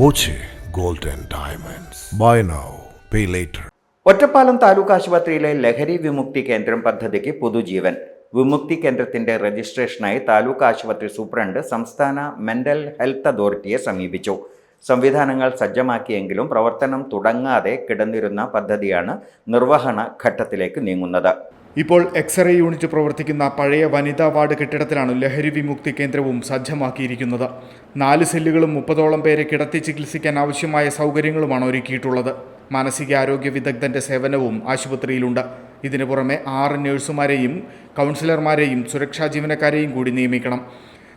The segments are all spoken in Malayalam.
Boche gold diamonds. Buy now pay later. Ottapalam taluk ആശുപത്രിയിലെ ലഹരി വിമുക്തി കേന്ദ്രം പദ്ധതിക്ക് പുതുജീവൻ. വിമുക്തി കേന്ദ്രത്തിന്റെ രജിസ്ട്രേഷനായി താലൂക്ക് ആശുപത്രി സൂപ്രണ്ട് സംസ്ഥാന മെന്റൽ ഹെൽത്ത് അതോറിറ്റിയെ സമീപിച്ചു. സംവിധാനങ്ങൾ സജ്ജമാക്കിയെങ്കിലും പ്രവർത്തനം തുടങ്ങാതെ കിടന്നിരുന്ന പദ്ധതിയാണ് നിർവഹണ ഘട്ടത്തിലേക്ക് നീങ്ങുന്നത്. ഇപ്പോൾ എക്സ്റേ യൂണിറ്റ് പ്രവർത്തിക്കുന്ന പഴയ വനിതാ വാർഡ് കെട്ടിടത്തിലാണ് ലഹരി വിമുക്തി കേന്ദ്രവും സജ്ജമാക്കിയിരിക്കുന്നത്. നാല് സെല്ലുകളും മുപ്പതോളം പേരെ കിടത്തി ചികിത്സിക്കാൻ ആവശ്യമായ സൗകര്യങ്ങളുമാണ് ഒരുക്കിയിട്ടുള്ളത്. മാനസികാരോഗ്യ വിദഗ്ധന്റെ സേവനവും ആശുപത്രിയിലുണ്ട്. ഇതിനു പുറമെ ആറ് നഴ്സുമാരെയും കൗൺസിലർമാരെയും സുരക്ഷാ ജീവനക്കാരെയും കൂടി നിയമിക്കണം.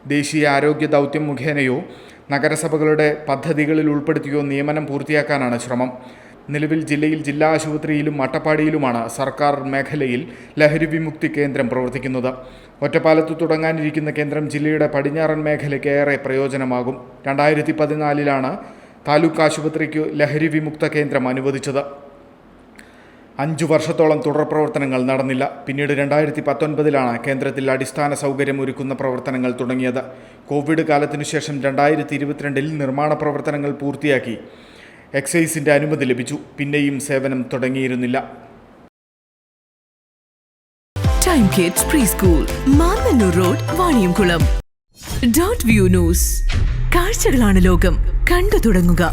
ദേശീയ ആരോഗ്യ ദൗത്യം മുഖേനയോ നഗരസഭകളുടെ പദ്ധതികളിൽ ഉൾപ്പെടുത്തിയോ നിയമനം പൂർത്തിയാക്കാനാണ് ശ്രമം. നിലവിൽ ജില്ലയിൽ ജില്ലാ ആശുപത്രിയിലും അട്ടപ്പാടിയിലുമാണ് സർക്കാർ മേഖലയിൽ ലഹരി വിമുക്തി കേന്ദ്രം പ്രവർത്തിക്കുന്നത്. ഒറ്റപ്പാലത്ത് തുടങ്ങാനിരിക്കുന്ന കേന്ദ്രം ജില്ലയുടെ പടിഞ്ഞാറൻ മേഖലയ്ക്ക് ഏറെ പ്രയോജനമാകും. രണ്ടായിരത്തി പതിനാലിലാണ് താലൂക്ക് ആശുപത്രിക്ക് ലഹരി വിമുക്ത കേന്ദ്രം അനുവദിച്ചത്. അഞ്ചു വർഷത്തോളം തുടർ പ്രവർത്തനങ്ങൾ നടന്നില്ല. പിന്നീട് രണ്ടായിരത്തി പത്തൊൻപതിലാണ് കേന്ദ്രത്തിൽ അടിസ്ഥാന സൗകര്യം ഒരുക്കുന്ന പ്രവർത്തനങ്ങൾ തുടങ്ങിയത്. കോവിഡ് കാലത്തിനു ശേഷം രണ്ടായിരത്തി ഇരുപത്തിരണ്ടിൽ നിർമ്മാണ പ്രവർത്തനങ്ങൾ പൂർത്തിയാക്കി. എക്സൈസിന്റെ അനുമതി ലഭിച്ചു. പിന്നെയും സേവനം തുടങ്ങിയിരുന്നില്ല. Time kids preschool road dot view news കാഴ്ചകളാണ് ലോകം. കണ്ടു തുടങ്ങുക.